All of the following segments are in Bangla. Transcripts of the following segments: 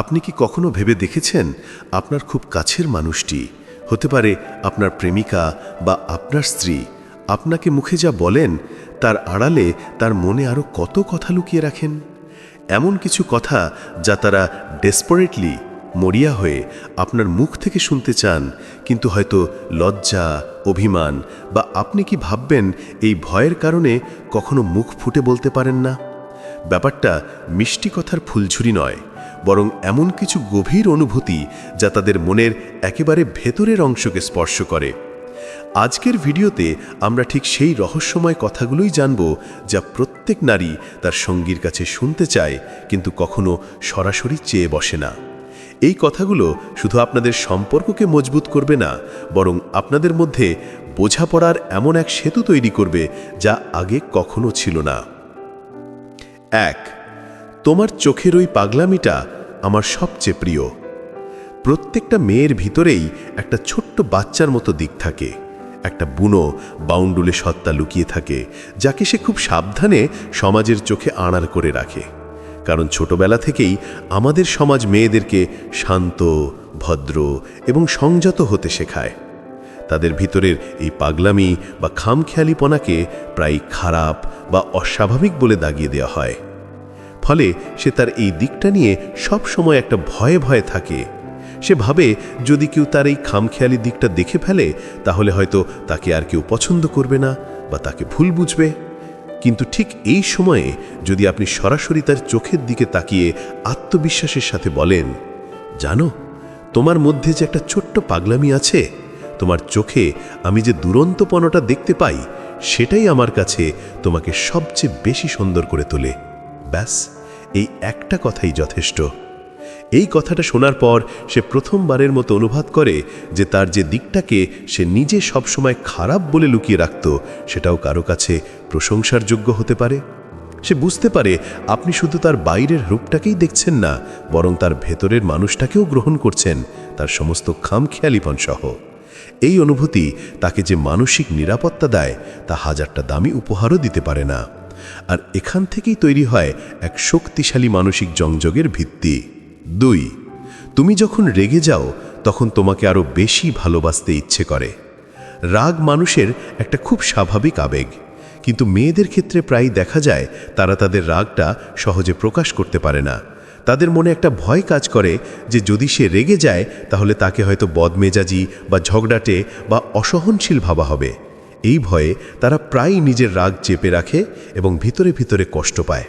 আপনি কি কখনো ভেবে দেখেছেন আপনার খুব কাছের মানুষটি? হতে পারে আপনার প্রেমিকা বা আপনার স্ত্রী। আপনাকে মুখে যা বলেন, তার আড়ালে তার মনে আরও কত কথা লুকিয়ে রাখেন? এমন কিছু কথা যা তারা ডেসপারেটলি মরিয়া হয়ে আপনার মুখ থেকে শুনতে চান, কিন্তু হয়তো লজ্জা, অভিমান বা আপনি কি ভাববেন এই ভয়ের কারণে কখনো মুখ ফুটে বলতে পারেন না? ব্যাপারটা মিষ্টি কথার ফুলঝুরি নয়। বরং এমন কিছু গভীর অনুভূতি যা তাদের মনের একেবারে ভেতরের অংশকে স্পর্শ করে। আজকের ভিডিওতে আমরা ঠিক সেই রহস্যময় কথাগুলোই জানব যা প্রত্যেক নারী তার সঙ্গীর কাছে শুনতে চায়, কিন্তু কখনো সরাসরি চেয়ে বসে না। এই কথাগুলো শুধু আপনাদের সম্পর্ককে মজবুত করবে না, বরং আপনাদের মধ্যে বোঝাপড়ার এমন এক সেতু তৈরি করবে যা আগে কখনো ছিল না। এক তোমার চোখের ওই পাগলামিটা আমার সবচেয়ে প্রিয়। প্রত্যেকটা মেয়ের ভিতরেই একটা ছোট্ট বাচ্চার মতো দিক থাকে। একটা বুনো বাউন্ডুলে সত্তা লুকিয়ে থাকে, যাকে সে খুব সাবধানে সমাজের চোখে আড়াল করে রাখে। কারণ ছোটবেলা থেকেই আমাদের সমাজ মেয়েদেরকে শান্ত, ভদ্র এবং সংযত হতে শেখায়। তাদের ভিতরের এই পাগলামি বা খামখেয়ালিপনাকে প্রায় খারাপ বা অস্বাভাবিক বলে দাগিয়ে দেওয়া হয়। ফলে সে তার এই দিকটা নিয়ে সব সময় একটা ভয়ে ভয়ে থাকে। সে ভাবে, যদি কেউ তার এই খামখেয়ালি দিকটা দেখে ফেলে, তাহলে হয়তো তাকে আর কেউ পছন্দ করবে না বা তাকে ভুল বুঝবে। কিন্তু ঠিক এই সময়ে যদি আপনি সরাসরি তার চোখের দিকে তাকিয়ে আত্মবিশ্বাসের সাথে বলেন, জানো, তোমার মধ্যে যে একটা ছোট্ট পাগলামি আছে, তোমার চোখে আমি যে দুরন্তপনটা দেখতে পাই, সেটাই আমার কাছে তোমাকে সবচেয়ে বেশি সুন্দর করে তোলে। ব্যাস। এই একটা কথাই যথেষ্ট। এই কথাটা শোনার পর সে প্রথমবারের মতো অনুভব করে যে তার যে দিকটাকে সে নিজে সবসময় খারাপ বলে লুকিয়ে রাখত, সেটাও কারও কাছে প্রশংসার যোগ্য হতে পারে। সে বুঝতে পারে আপনি শুধু তার বাইরের রূপটাকেই দেখছেন না, বরং তার ভেতরের মানুষটাকেও গ্রহণ করছেন, তার সমস্ত খামখেয়ালিপন সহ এই অনুভূতি তাকে যে মানসিক নিরাপত্তা দেয়, তা হাজারটা দামি উপহারও দিতে পারে না। আর এখান থেকেই তৈরি হয় এক শক্তিশালী মানসিক জংজগের ভিত্তি। দুই, তুমি যখন রেগে যাও, তখন তোমাকে আরও বেশি ভালোবাসতে ইচ্ছে করে। রাগ মানুষের একটা খুব স্বাভাবিক আবেগ, কিন্তু মেয়েদের ক্ষেত্রে প্রায় দেখা যায় তারা তাদের রাগটা সহজে প্রকাশ করতে পারে না। তাদের মনে একটা ভয় কাজ করে যে যদি সে রেগে যায়, তাহলে তাকে হয়তো বদমেজাজি বা ঝগড়াটে বা অসহনশীল ভাবা হবে। এই ভয়ে তারা প্রায়ই নিজের রাগ চেপে রাখে এবং ভিতরে ভিতরে কষ্ট পায়।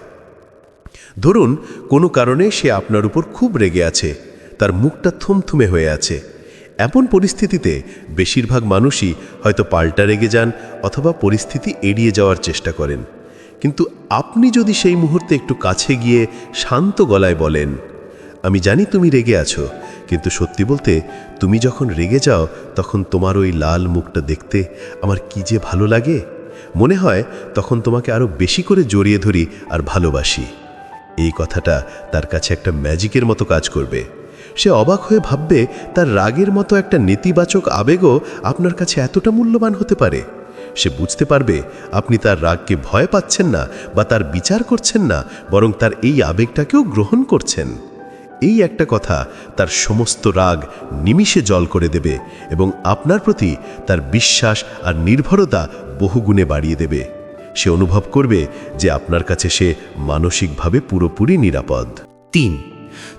ধরুন, কোনো কারণে সে আপনার উপর খুব রেগে আছে, তার মুখটা থমথুমে হয়ে আছে। এমন পরিস্থিতিতে বেশিরভাগ মানুষই হয়তো পাল্টা রেগে যান অথবা পরিস্থিতি এড়িয়ে যাওয়ার চেষ্টা করেন। কিন্তু আপনি যদি সেই মুহূর্তে একটু কাছে গিয়ে শান্ত গলায় বলেন, আমি জানি তুমি রেগে আছো কিন্তু সত্যি বলতে, তুমি যখন রেগে যাও, তখন তোমার ওই লাল মুখটা দেখতে আমার কি যে ভালো লাগে। মনে হয় তখন তোমাকে আরও বেশি করে জড়িয়ে ধরি আর ভালোবাসি। এই কথাটা তার কাছে একটা ম্যাজিকের মতো কাজ করবে। সে অবাক হয়ে ভাববে, তার রাগের মতো একটা নেতিবাচক আবেগও আপনার কাছে এতটা মূল্যবান হতে পারে। সে বুঝতে পারবে, আপনি তার রাগকে ভয় পাচ্ছেন না বা তার বিচার করছেন না, বরং তার এই আবেগটাকেও গ্রহণ করছেন। এই একটা কথা তার সমস্ত রাগ নিমিষে জল করে দেবে এবং আপনার প্রতি তার বিশ্বাস আর নির্ভরতা বহুগুণে বাড়িয়ে দেবে। সে অনুভব করবে যে আপনার কাছে সে মানসিকভাবে পুরোপুরি নিরাপদ। তিন,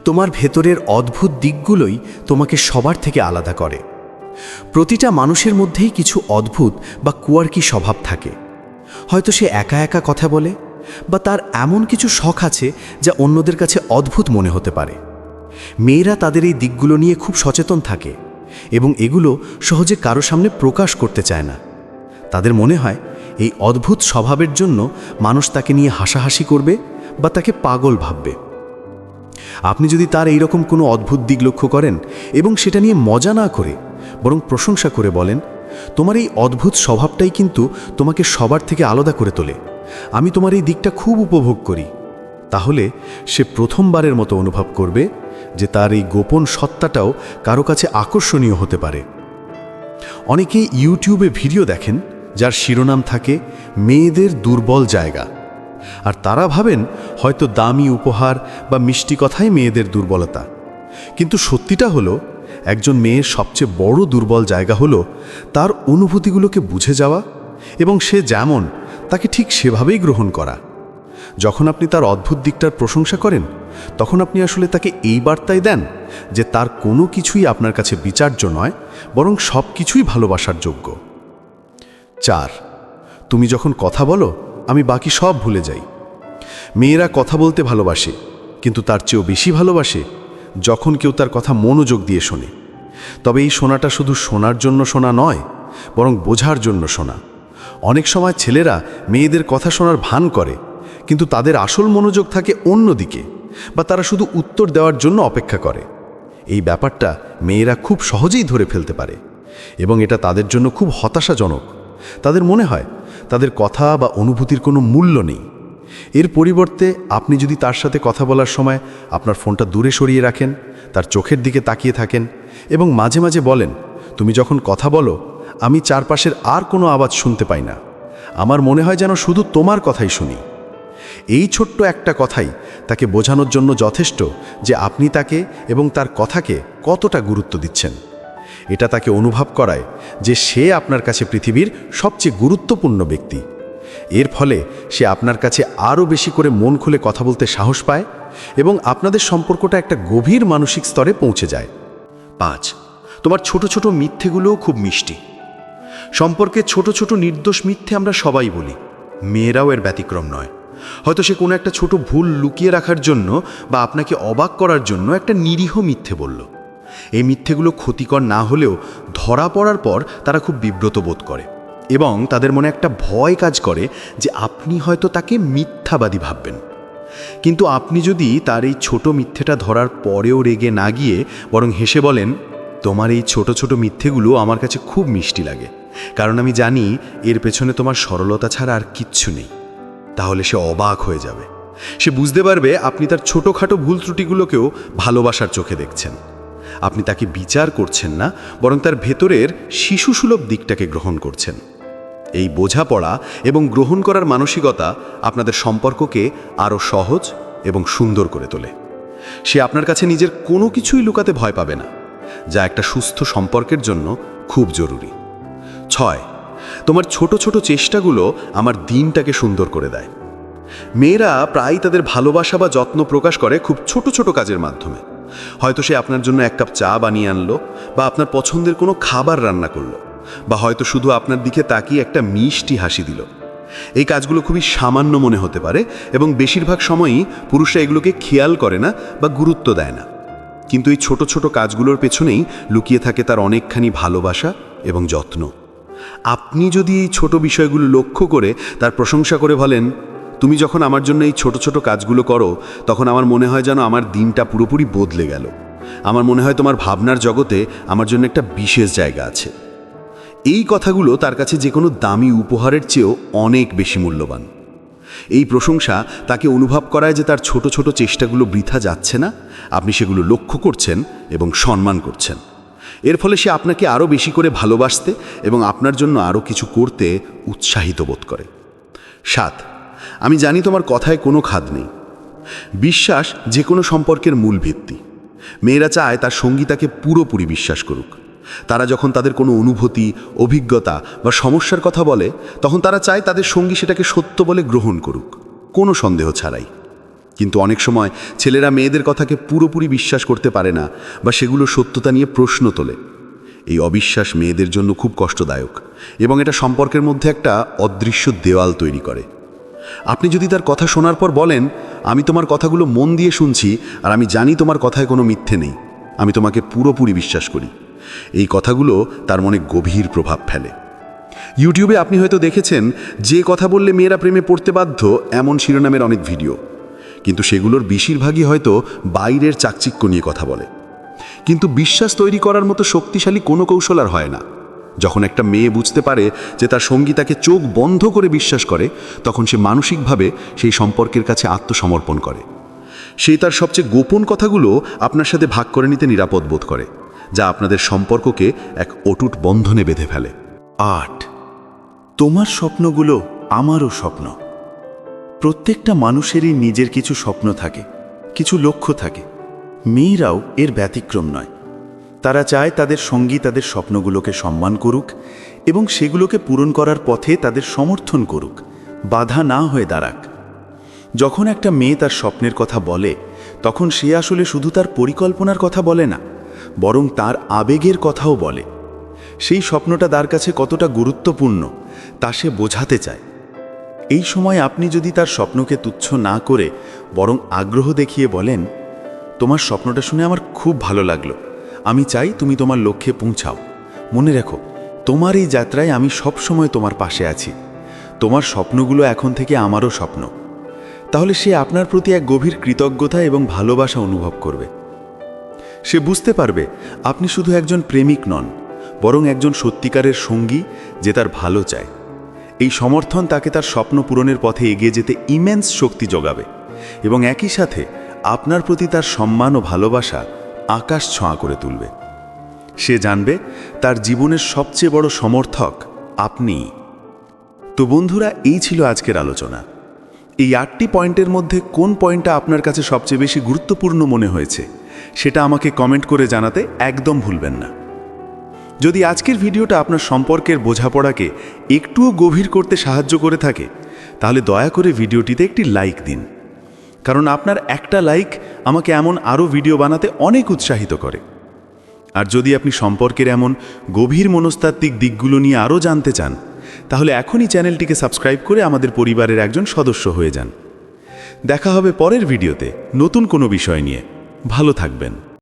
তোমার ভেতরের অদ্ভুত দিকগুলোই তোমাকে সবার থেকে আলাদা করে। প্রতিটা মানুষের মধ্যেই কিছু অদ্ভুত বা কুয়ারকি স্বভাব থাকে। হয়তো সে একা একা কথা বলে বা তার এমন কিছু শখ আছে যা অন্যদের কাছে অদ্ভুত মনে হতে পারে। মেয়েরা তাদের এই দিকগুলো নিয়ে খুব সচেতন থাকে এবং এগুলো সহজে কারও সামনে প্রকাশ করতে চায় না। তাদের মনে হয় এই অদ্ভুত স্বভাবের জন্য মানুষ তাকে নিয়ে হাসাহাসি করবে বা তাকে পাগল ভাববে। আপনি যদি তার এইরকম কোনো অদ্ভুত দিক লক্ষ্য করেন এবং সেটা নিয়ে মজা না করে, বরং প্রশংসা করে বলেন, তোমার এই অদ্ভুত স্বভাবটাই কিন্তু তোমাকে সবার থেকে আলাদা করে তোলে। আমি তোমার এই দিকটা খুব উপভোগ করি। তাহলে সে প্রথমবারের মতো অনুভব করবে যে তার এই গোপন সত্তাটাও কারও কাছে আকর্ষণীয় হতে পারে। অনেকেই ইউটিউবে ভিডিও দেখেন, যার শিরোনাম থাকে, মেয়েদের দুর্বল জায়গা। আর তারা ভাবেন, হয়তো দামি উপহার বা মিষ্টি কথাই মেয়েদের দুর্বলতা। কিন্তু সত্যিটা হলো, একজন মেয়ের সবচেয়ে বড় দুর্বল জায়গা হলো তার অনুভূতিগুলোকে বুঝে যাওয়া এবং সে যেমন, তাকে ঠিক সেভাবেই গ্রহণ করা। যখন আপনি তার অদ্ভুত দিকটার প্রশংসা করেন তখন আপনি আসলে তাকে এই বার্তাই দেন যে তার কোনো কিছুই আপনার কাছে বিচার্য নয়, বরং সব কিছুই ভালোবাসার যোগ্য। চার, তুমি যখন কথা বলো, আমি বাকি সব ভুলে যাই। মেয়েরা কথা বলতে ভালোবাসে, কিন্তু তার চেয়েও বেশি ভালোবাসে যখন কেউ তার কথা মনোযোগ দিয়ে শোনে। তবে এই শোনাটা শুধু শোনার জন্য শোনা নয়, বরং বোঝার জন্য শোনা। অনেক সময় ছেলেরা মেয়েদের কথা শোনার ভান করে, কিন্তু তাদের আসল মনোযোগ থাকে অন্যদিকে। বা তারা শুধু উত্তর দেওয়ার জন্য অপেক্ষা করে। এই ব্যাপারটা মেয়েরা খুব সহজেই ধরে ফেলতে পারে এবং এটা তাদের জন্য খুব হতাশাজনক। তাদের মনে হয় তাদের কথা বা অনুভূতির কোনো মূল্য নেই। এর পরিবর্তে আপনি যদি তার সাথে কথা বলার সময় আপনার ফোনটা দূরে সরিয়ে রাখেন, তার চোখের দিকে তাকিয়ে থাকেন এবং মাঝে মাঝে বলেন, তুমি যখন কথা বলো, আমি চারপাশের আর কোনো আওয়াজ শুনতে পাই না। আমার মনে হয় যেন শুধু তোমার কথাই শুনি। এই ছোট্ট একটা কথাই তাকে বোঝানোর জন্য যথেষ্ট যে আপনি তাকে এবং তার কথাকে কতটা গুরুত্ব দিচ্ছেন। এটা তাকে অনুভব করায় যে সে আপনার কাছে পৃথিবীর সবচেয়ে গুরুত্বপূর্ণ ব্যক্তি। এর ফলে সে আপনার কাছে আরও বেশি করে মন খুলে কথা বলতে সাহস পায় এবং আপনাদের সম্পর্কটা একটা গভীর মানসিক স্তরে পৌঁছে যায়। পাঁচ, তোমার ছোট ছোট মিথ্যেগুলোও খুব মিষ্টি। সম্পর্কে ছোট ছোট নির্দোষ মিথ্যে আমরা সবাই বলি, মেয়েরাও এর ব্যতিক্রম নয়। হয়তো সে কোনো একটা ছোট ভুল লুকিয়ে রাখার জন্য বা আপনাকে অবাক করার জন্য একটা নিরীহ মিথ্যে বলল। এই মিথ্যেগুলো ক্ষতিকর না হলেও ধরা পড়ার পর তারা খুব বিব্রত বোধ করে এবং তাদের মনে একটা ভয় কাজ করে যে আপনি হয়তো তাকে মিথ্যাবাদী ভাববেন। কিন্তু আপনি যদি তার এই ছোট মিথ্যেটা ধরার পরেও রেগে না গিয়ে বরং হেসে বলেন, তোমার এই ছোট ছোট মিথ্যেগুলো আমার কাছে খুব মিষ্টি লাগে, কারণ আমি জানি এর পেছনে তোমার সরলতা ছাড়া আর কিচ্ছু নেই। তাহলে সে অবাক হয়ে যাবে। সে বুঝতে পারবে আপনি তার ছোটোখাটো ভুল ত্রুটিগুলোকেও ভালোবাসার চোখে দেখছেন। আপনি তাকে বিচার করছেন না, বরং তার ভেতরের শিশুসুলভ দিকটাকে গ্রহণ করছেন। এই বোঝাপড়া এবং গ্রহণ করার মানসিকতা আপনাদের সম্পর্ককে আরও সহজ এবং সুন্দর করে তোলে। সে আপনার কাছে নিজের কোনো কিছুই লুকাতে ভয় পাবে না, যা একটা সুস্থ সম্পর্কের জন্য খুব জরুরি। ছয় তোমার ছোট ছোট চেষ্টাগুলো আমার দিনটাকে সুন্দর করে দেয়। মেয়েরা প্রায় তাদের ভালোবাসা বা যত্ন প্রকাশ করে খুব ছোট ছোট কাজের মাধ্যমে। হয়তো সে আপনার জন্য এক কাপ চা বানিয়ে আনলো বা আপনার পছন্দের কোনো খাবার রান্না করল বা হয়তো শুধু আপনার দিকে তাকিয়ে একটা মিষ্টি হাসি দিল। এই কাজগুলো খুবই সামান্য মনে হতে পারে এবং বেশিরভাগ সময়ই পুরুষরা এগুলোকে খেয়াল করে না বা গুরুত্ব দেয় না। কিন্তু এই ছোট ছোট কাজগুলোর পেছনেই লুকিয়ে থাকে তার অনেকখানি ভালোবাসা এবং যত্ন। আপনি যদি এই ছোট বিষয়গুলো লক্ষ্য করে তার প্রশংসা করে বলেন, তুমি যখন আমার জন্য এই ছোট ছোট কাজগুলো করো, তখন আমার মনে হয় যেন আমার দিনটা পুরোপুরি বদলে গেল। আমার মনে হয় তোমার ভাবনার জগতে আমার জন্য একটা বিশেষ জায়গা আছে। এই কথাগুলো তার কাছে যে কোনো দামি উপহারের চেয়েও অনেক বেশি মূল্যবান। এই প্রশংসা তাকে অনুভব করায় যে তার ছোট ছোট চেষ্টাগুলো বৃথা যাচ্ছে না, আপনি সেগুলো লক্ষ্য করছেন এবং সম্মান করছেন। এর ফলে সে আপনাকে আরও বেশি করে ভালোবাসতে এবং আপনার জন্য আরও কিছু করতে উৎসাহিত বোধ করে। সাত, আমি জানি তোমার কথায় কোনো খাদ নেই। বিশ্বাস যে কোনো সম্পর্কের মূল ভিত্তি। মেয়েরা চায় তার সঙ্গী তাকে পুরোপুরি বিশ্বাস করুক। তারা যখন তাদের কোনো অনুভূতি, অভিজ্ঞতা বা সমস্যার কথা বলে, তখন তারা চায় তাদের সঙ্গী সেটাকে সত্য বলে গ্রহণ করুক। কোনো সন্দেহ ছাড়াই। কিন্তু অনেক সময় ছেলেরা মেয়েদের কথাকে পুরোপুরি বিশ্বাস করতে পারে না বা সেগুলো সত্যতা নিয়ে প্রশ্ন তোলে। এই অবিশ্বাস মেয়েদের জন্য খুব কষ্টদায়ক এবং এটা সম্পর্কের মধ্যে একটা অদৃশ্য দেওয়াল তৈরি করে। আপনি যদি তার কথা শোনার পর বলেন, আমি তোমার কথাগুলো মন দিয়ে শুনছি আর আমি জানি তোমার কথায় কোনো মিথ্যে নেই। আমি তোমাকে পুরোপুরি বিশ্বাস করি। এই কথাগুলো তার মনে গভীর প্রভাব ফেলে। ইউটিউবে আপনি হয়তো দেখেছেন, যে কথা বললে মেয়েরা প্রেমে পড়তে বাধ্য, এমন শিরোনামের অনেক ভিডিও। কিন্তু সেগুলোর বেশিরভাগই হয়তো বাইরের চাকচিক্য নিয়ে কথা বলে। কিন্তু বিশ্বাস তৈরি করার মতো শক্তিশালী কোনো কৌশল আর হয় না। যখন একটা মেয়ে বুঝতে পারে যে তার সঙ্গী তাকে চোখ বন্ধ করে বিশ্বাস করে, তখন সে মানসিকভাবে সেই সম্পর্কের কাছে আত্মসমর্পণ করে। সে তার সবচেয়ে গোপন কথাগুলো আপনার সাথে ভাগ করে নিতে নিরাপদ বোধ করে, যা আপনাদের সম্পর্ককে এক অটুট বন্ধনে বেঁধে ফেলে। আট। তোমার স্বপ্নগুলো আমারও স্বপ্ন। প্রত্যেকটা মানুষেরই নিজের কিছু স্বপ্ন থাকে, কিছু লক্ষ্য থাকে। মেয়েরাও এর ব্যতিক্রম নয়। তারা চায় তাদের সঙ্গী তাদের স্বপ্নগুলোকে সম্মান করুক এবং সেগুলোকে পূরণ করার পথে তাদের সমর্থন করুক, বাধা না হয়ে দাঁড়াক। যখন একটা মেয়ে তার স্বপ্নের কথা বলে, তখন সে আসলে শুধু তার পরিকল্পনার কথা বলে না, বরং তার আবেগের কথাও বলে। সেই স্বপ্নটা তার কাছে কতটা গুরুত্বপূর্ণ, তা সে বোঝাতে চায়। এই সময় আপনি যদি তার স্বপ্নকে তুচ্ছ না করে বরং আগ্রহ দেখিয়ে বলেন, তোমার স্বপ্নটা শুনে আমার খুব ভালো লাগল। আমি চাই তুমি তোমার লক্ষ্যে পৌঁছাও। মনে রেখো, তোমার এই যাত্রায় আমি সব সময় তোমার পাশে আছি। তোমার স্বপ্নগুলো এখন থেকে আমারও স্বপ্ন। তাহলে সে আপনার প্রতি এক গভীর কৃতজ্ঞতা এবং ভালোবাসা অনুভব করবে। সে বুঝতে পারবে, আপনি শুধু একজন প্রেমিক নন, বরং একজন সত্যিকারের সঙ্গী যে তার ভালো চায়। এই সমর্থন তাকে তার স্বপ্ন পূরণের পথে এগিয়ে যেতে ইমেন্স শক্তি যোগাবে এবং একই সাথে আপনার প্রতি তার সম্মান ও ভালোবাসা আকাশ ছোঁয়া করে তুলবে। সে জানবে তার জীবনের সবচেয়ে বড় সমর্থক আপনি। তো বন্ধুরা, এই ছিল আজকের আলোচনা। এই আটটি পয়েন্টের মধ্যে কোন পয়েন্টটা আপনার কাছে সবচেয়ে বেশি গুরুত্বপূর্ণ মনে হয়েছে, সেটা আমাকে কমেন্ট করে জানাতে একদম ভুলবেন না। যদি আজকের ভিডিওটা আপনার সম্পর্কের বোঝাপড়াকে একটুও গভীর করতে সাহায্য করে থাকে, তাহলে দয়া করে ভিডিওটিতে একটি লাইক দিন। কারণ আপনার একটা লাইক আমাকে এমন আরও ভিডিও বানাতে অনেক উৎসাহিত করে। আর যদি আপনি সম্পর্কের এমন গভীর মনস্তাত্ত্বিক দিকগুলো নিয়ে আরও জানতে চান, তাহলে এখনই চ্যানেলটিকে সাবস্ক্রাইব করে আমাদের পরিবারের একজন সদস্য হয়ে যান। দেখা হবে পরের ভিডিওতে নতুন কোনো বিষয় নিয়ে। ভালো থাকবেন।